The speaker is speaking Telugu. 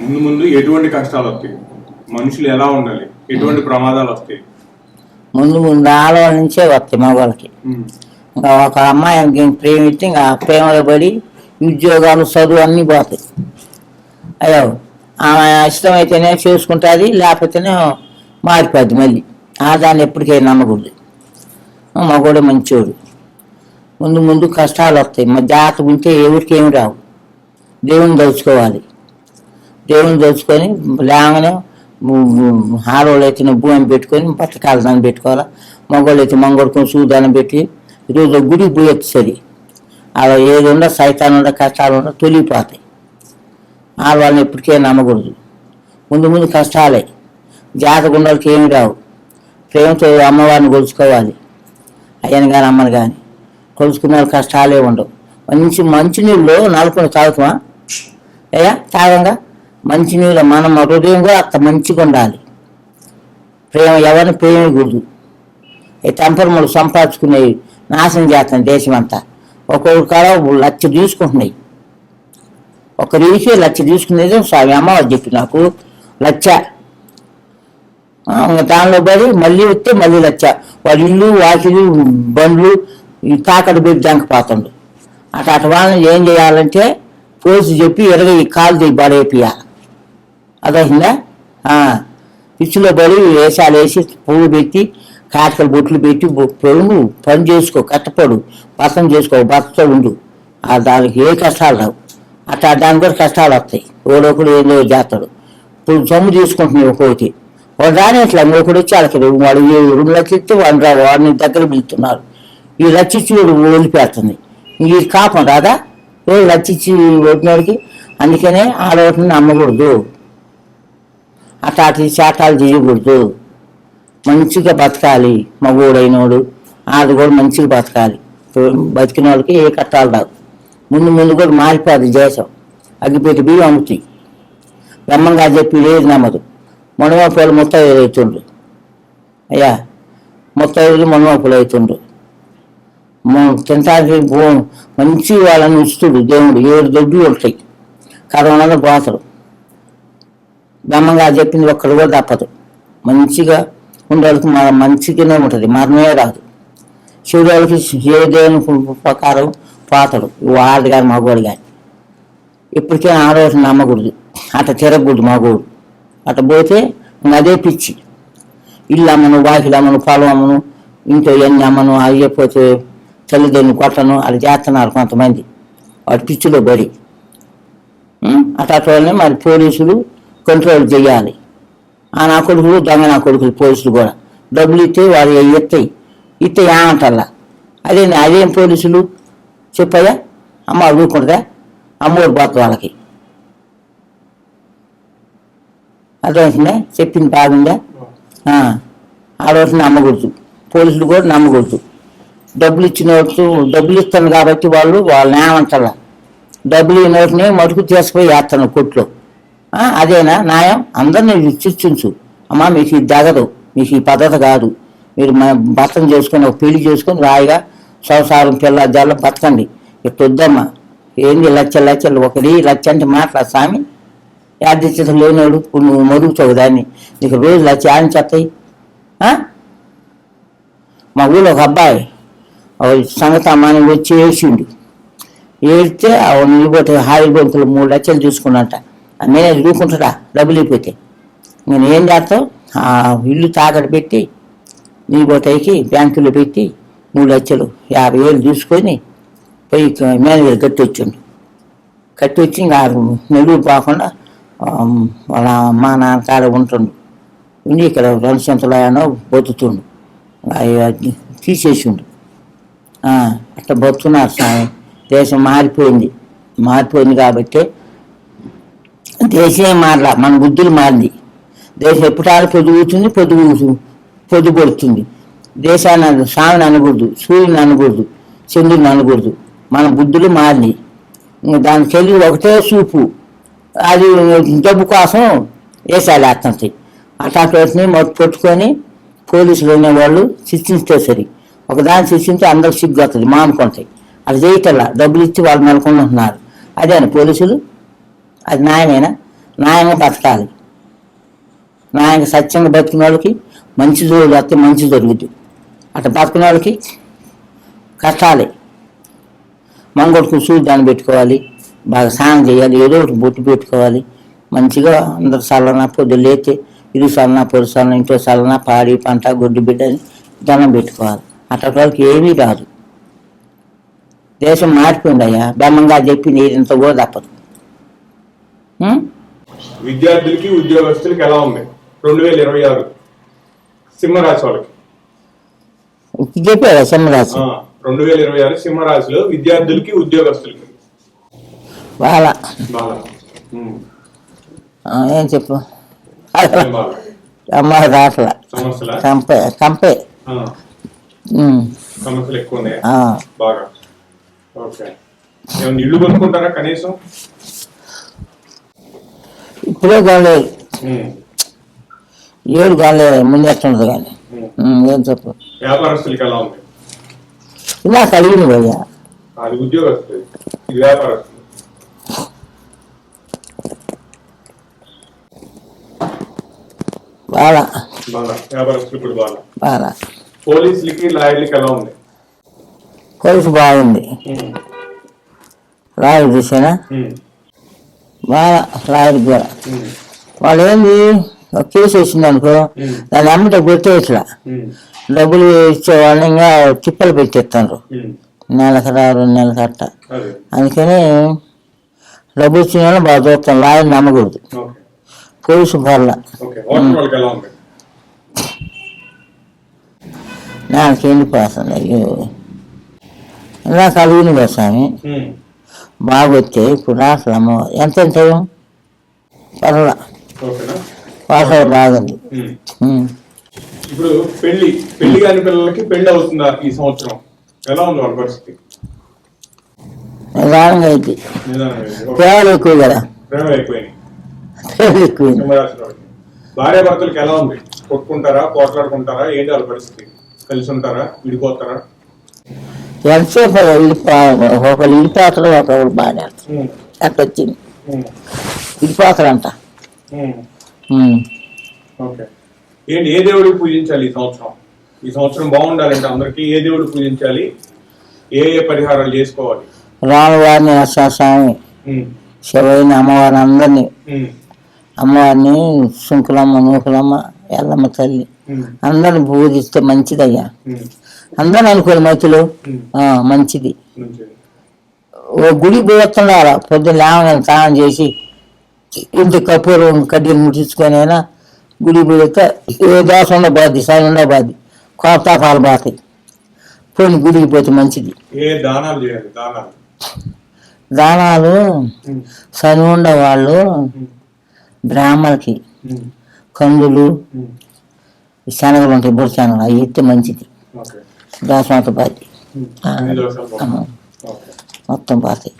ముందు ముందు ఎటువంటి కష్టాలు వస్తాయి? మనుషులు ఎలా ఉండాలి? ఎటువంటి ప్రమాదాలు వస్తాయి? ముందు ముందు ఆడవాళ్ళ నుంచే వస్తాయి మగవాళ్ళకి. ఇంకా ఒక అమ్మాయి ప్రేమిస్తే ఇంకా ప్రేమలో పడి ఉద్యోగాలు చదువు అన్నీ పోతాయి. అయ్యో ఆమె ఇష్టమైతేనే చేసుకుంటుంది లేకపోతేనే మారిపోద్ది మళ్ళీ. ఆ దాన్ని ఎప్పటికైనా నమ్మకూడదు. మగోడు మంచోడు. ముందు ముందు కష్టాలు వస్తాయి. మా జాతకు ఉంటే ఎవరికి ఏమి రావు. దేవుని దలుచుకోవాలి. దేవుని తెలుసుకొని లేవనే ఆడవాళ్ళు అయితే భూమి పెట్టుకొని బట్టకాల దాన్ని పెట్టుకోవాలా? మగవాళ్ళు అయితే మంగళకొని సూదానం పెట్టి ఈరోజు గుడికి పోయొచ్చు సరి అలా ఏది ఉండ సైతాన్ ఉండ కష్టాలు ఉండ తొలిగిపోతాయి. ఆడవాళ్ళని ఎప్పటికే నమ్మకూడదు. ముందు ముందు కష్టాలే. జాతకుండలకి ఏమి రావు. ప్రేమతో అమ్మవారిని కొలుచుకోవాలి. అయ్యని కానీ అమ్మని కానీ కొలుచుకున్న కష్టాలే ఉండవు. మంచి మంచినీళ్ళు నలుపుని తాగుతామా అయ్యా తాగంగా? మంచినీళ్ళ మనం హృదయం కూడా అంత మంచిగా ఉండాలి. ప్రేమ ఎవరిని ప్రేమకూడదు ఈ తంపరములు సంపాదించుకునేవి నాశనం చేస్తాం దేశం అంతా ఒక్కొక్క కాడ లక్ష తీసుకుంటున్నాయి. ఒక రీసే లక్ష తీసుకునేది స్వామి అమ్మవారు చెప్పి నాకు లక్ష దానిలో పడి మళ్ళీ వస్తే మళ్ళీ లచ్చ. వాళ్ళ ఇల్లు వాకిలు బండ్లు ఈ తాకట్టు పెట్టి దంకపోతుండు అటు అటు వాళ్ళని ఏం చేయాలంటే పోసి చెప్పి ఇరవై కాలు దిగి పడేపియాలి అదైందా పిచ్చిలో పడి వేషాలు వేసి పువ్వు పెట్టి కాటకలు బొట్లు పెట్టి పొడుగు పని చేసుకో కట్టపడు బతం చేసుకో బతతో ఉండు. ఆ దానికి ఏ కష్టాలు రావు. అట్లా దానికి కూడా కష్టాలు వస్తాయి. ఓడొకడు ఏదో చేస్తాడు. ఇప్పుడు సొమ్ము తీసుకుంటున్నాయి ఒక్కొక్కటి. వాడు రాని అట్లా ఇంకొకటి వచ్చి అక్కడ వాడు రెండు లక్షలు ఇస్తే వాడు రా వాడిని దగ్గర పిలుతున్నారు ఈ లచ్చిచ్చి వాడు వదిలిపెడుతుంది. ఈ కాపం రాదా? ఏ లచ్చిచ్చి వదిలినోడికి? అందుకనే ఆడవటిని నమ్మకూడదు. అటాటి శాతాలు చేయకూడదు మంచిగా బతకాలి మగోడైనోడు. ఆడు కూడా మంచిగా బతకాలి. బతికిన వాళ్ళకి ఏ కట్టాలు రావు. ముందు ముందు కూడా మారిపోదు దేశం. అగ్గిపెట్టి బియ్యం అమ్ముతాయి. బ్రహ్మంగా చెప్పి లేదు నమ్మదు. మునమాపులు మొత్తం అవుతుండ్రు అయ్యా మొత్తం ఐదు మునమాపులు అవుతుండ్రు మ- తినటానికి మంచి వాళ్ళని ఉంచుతుడు దేవుడు. ఏడు దొడ్డు ఉంటాయి. కరోనాలో పోతాడు బ్రహ్మంగా చెప్పింది ఒక్కడు కూడా తప్పదు. మంచిగా ఉండేవాళ్ళకి మన మంచిగానే ఉంటుంది. మరణమే రాదు. శివుడికి ఏ దేవుని ప్రకారం పోతాడు. వాళ్ళు కానీ మగవాడు కానీ ఇప్పటికే ఆడవాళ్ళని నమ్మకూడదు. అట్ట తిరగకూడదు మగోడు అట్ట పోతే అదే పిచ్చి. ఇల్లు అమ్మను వాకిలు అమ్మను పొలం అమ్మను ఇంట్లో ఎన్ని అమ్మను అయ్యపోతే తల్లిదండ్రులు కొట్టను అది చేస్తున్నారు కొంతమంది. వాటి పిచ్చిలో బడి. అట్లా మరి పోలీసులు కంట్రోల్ చేయాలి. ఆ నా కొడుకులు దొంగ నా కొడుకులు పోలీసులు కూడా. డబ్బులు ఇస్తే వాళ్ళు ఎత్తాయి ఇస్తే ఏమంటారా అదే అదేం పోలీసులు చెప్పయ్యా అమ్మ అడుగుకుంటుందా? అమ్మోడు పోతుంది వాళ్ళకి. అర్థమవుతుందా చెప్పింది బాగుందా? ఆడవాటిని నమ్మకూడదు. పోలీసులు కూడా నమ్మకూడదు. డబ్బులు ఇచ్చిన డబ్బులు ఇస్తాను కాబట్టి వాళ్ళు వాళ్ళని ఏమంటారా డబ్బులు ఇవ్వనోటిని మటుకు తీసుకుపోయి వేస్తాను కొట్లో అదేనా? న్యాయం? అందరినీ చర్చించు అమ్మా మీకు ఇది దగదు మీకు ఈ పద్ధతి కాదు. మీరు మ- భర్తను చేసుకొని ఒక పెళ్ళి చేసుకొని రాయిగా సంసారం పిల్ల జల్లం బతకండి. ఇట్లా వద్దమ్మా ఏంది లచ్చ లచ్చలు ఒకటి లచ్చ అంటే మాట్లాడు స్వామి యాదిత్యత లేనోడు ఇప్పుడు నువ్వు మరుగుతావు దాన్ని. నీకు రోజు లచ్చ ఆయన చెప్తాయి మా ఊళ్ళో ఒక అబ్బాయి సంగత సంగతి అమ్మాని వచ్చి ఏడ్చిండు ఏడితే ఆ నిలబోతే హాయి బొంకులు మూడు లక్షలు చూసుకున్నట్ట నేనే చూసుకుంటాడా డబ్బులు అయిపోతే. నేను ఏం చేస్తావు? ఆ ఇల్లు తాగడ పెట్టి నీ నిలబోతాయికి బ్యాంకులో పెట్టి మూడు లక్షలు యాభై వేలు తీసుకొని పోయి మేనేజర్ కట్టి వచ్చిండు. కట్టి వచ్చి ఇంకా నెల్లూరు పోకుండా వాళ్ళ మా నాన్న కాడ ఉంటుండు. ఉండి ఇక్కడ రెండు సెంతలో బతుకుతుండు. అవి తీసేసిండు. అట్లా బతుకున్నారు స్వామి. దేశం మారిపోయింది. మారిపోయింది కాబట్టి దేశమే మారలా మన బుద్ధులు మారింది. దేశం ఎప్పుడాలు పొదుగుతుంది పొదుగు పొద్దుపడుతుంది దేశాన్ని స్వామిని అనకూడదు సూర్యుని అనకూడదు చంద్రుని అనకూడదు. మన బుద్ధులు మారింది దాని దానికి ఒకటే చూపు. అది డబ్బు కోసం వేసాలి అతనికి అట్లాంటి వాటిని మొత్తం పెట్టుకొని పోలీసులు అనేవాళ్ళు శిక్షిస్తే సరి. ఒకదాన్ని శిక్షించి అందరికి సిగ్గుతుంది వస్తుంది మానుకుంటాయి అది చేయటల్లా డబ్బులు ఇచ్చి వాళ్ళు నెలకొంటున్నారు. అదే పోలీసులు. అది న్యాయమేనా? నాయన బతకాలి. నాయన సత్యంగా బతికిన వాళ్ళకి మంచి జోలు వస్తే మంచి జరుగుద్ది. అట్లా బతికిన వాళ్ళకి కష్టాలే. మంగళకు సూర్యాన్ని పెట్టుకోవాలి. బాగా స్నానం చేయాలి. ఏదో ఒకటి బొట్టు పెట్టుకోవాలి. మంచిగా అందరు చల్లన పొద్దు లేతే ఇరు చల్లన పొద్దు చల్లన ఇంట్లో చల్లన పాడి పంట గొడ్డు బిడ్డని దండం పెట్టుకోవాలి. అట్లా వాళ్ళకి ఏమీ రాదు దేశం మారిపోయిందయ్యా. బెమ్మంగా చెప్పింది ఇంత కూడా తప్పదు. విద్యార్థులకి ఉద్యోగస్తులకి ఎలా ఉంది? రెండు వేల ఇరవై ఆరు. సింహరాశి వాళ్ళకి. చెప్పారా సింహరాశి? రెండు వేల ఇరవై ఆరు సింహరాశిలో విద్యార్థులకి ఉద్యోగస్తులకి. ఏం చెప్పు? అమ్మ రాట్ల సమస్యల కంపే కంపే ఉం. సమస్యలు ఎక్కువ ఉన్నాయి? బాగా. ఓకే. ఇల్లు కొనుక్కుంటారా కనీసం? ఇప్పుడే కాలేదు. ఏడు కాలేదు ముందు ఎట్టుండదు కానీ ఏం చెప్పు? ఇలా కలిగింది భయ్యా. బాగా బాగా పోలీసులకి లాయర్లకి ఎలా ఉంది? కొలుసు బాగుంది. లాయర్ చూసానా? బాగా లాయర్ కూడా. వాళ్ళు ఏంది ఒక కేసు వచ్చింది అనుకో. దాన్ని అమ్మట కొట్టేట్లా ఉమ్. డబ్బులు ఇచ్చే వాళ్ళని ఇంకా తిప్పలు పెట్టేస్తారు. నెలకు రా రెండు నెలలకు అట్ట అదే. అందుకని డబ్బులు ఇచ్చిన వాళ్ళని బాగా చూస్తాం. లాయర్ నమ్మకూడదు. పోలీసు పర్ల నాకు ఎండిపోతుంది అయ్యో? ఇలా కలిగిన కదా స్వామి. ఉమ్. బాగా వచ్చాయి ఇప్పుడు రాసలు అమ్మ ఎంత పర్ల ఓకేనా పాట బాగుంది. ఇప్పుడు పెళ్ళి పెళ్ళి కాని పిల్లలకి పెళ్ళి అవుతుందా ఈ సంవత్సరం? ఎలా ఉంది వాళ్ళ పరిస్థితి? నిదానంగా. ఓకే. ప్రేమలు ఎక్కువ కదా. ప్రేమలు ఎక్కువ సింహరాశి వాళ్ళకి. భార్య భర్తలకి ఎలా ఉంది? కొట్టుకుంటారా? పోట్లాడుకుంటారా? ఏంటి వాళ్ళ పరిస్థితి? కలిసి ఉంటారా? విడిపోతారా? ఎంతసేపు ఇడిపా ఒకళ్ళు ఇడిపోతారు ఒకళ్ళు బాగా. అట్లా వచ్చింది. ఉం. ఓకే ఏంటి ఏ దేవుడికి పూజించాలి ఈ సంవత్సరం ఈ సంవత్సరం బాగుండాలంటే అందరికి ఏ దేవుడు పూజించాలి ఏ ఏ పరిహారాలు చేసుకోవాలి రామువారిని ఉమ్. శివైన అమ్మవారిని అందరినీ. అమ్మవారిని శంకులమ్మ నూకులమ్మ ఎల్లమ్మ తల్లి. అందరిని పూజిస్తే మంచిదయ్యా. అందరూ అనుకోని మతులు మంచిది. ఓ గుడి పోతున్నారా పొద్దున్న లేవగానే స్నానం చేసి ఇంటి కపూరం కడ్డీలు ముట్టించుకొని అయినా గుడి పోతే ఏ దోశ ఉండబాద్ది సరి ఉండబాద్ది కోపతాపాలు పోతాయి పోయి గుడికి పోతే మంచిది దానాలు. సరి ఉండే వాళ్ళు. బ్రాహ్మణులకి ఉమ్. కందులు. శనగలు ఉంటాయి బుర్ర శనగలు అవి ఇస్తే మంచిది పోతాయి. ఓకే మొత్తం పోతాయి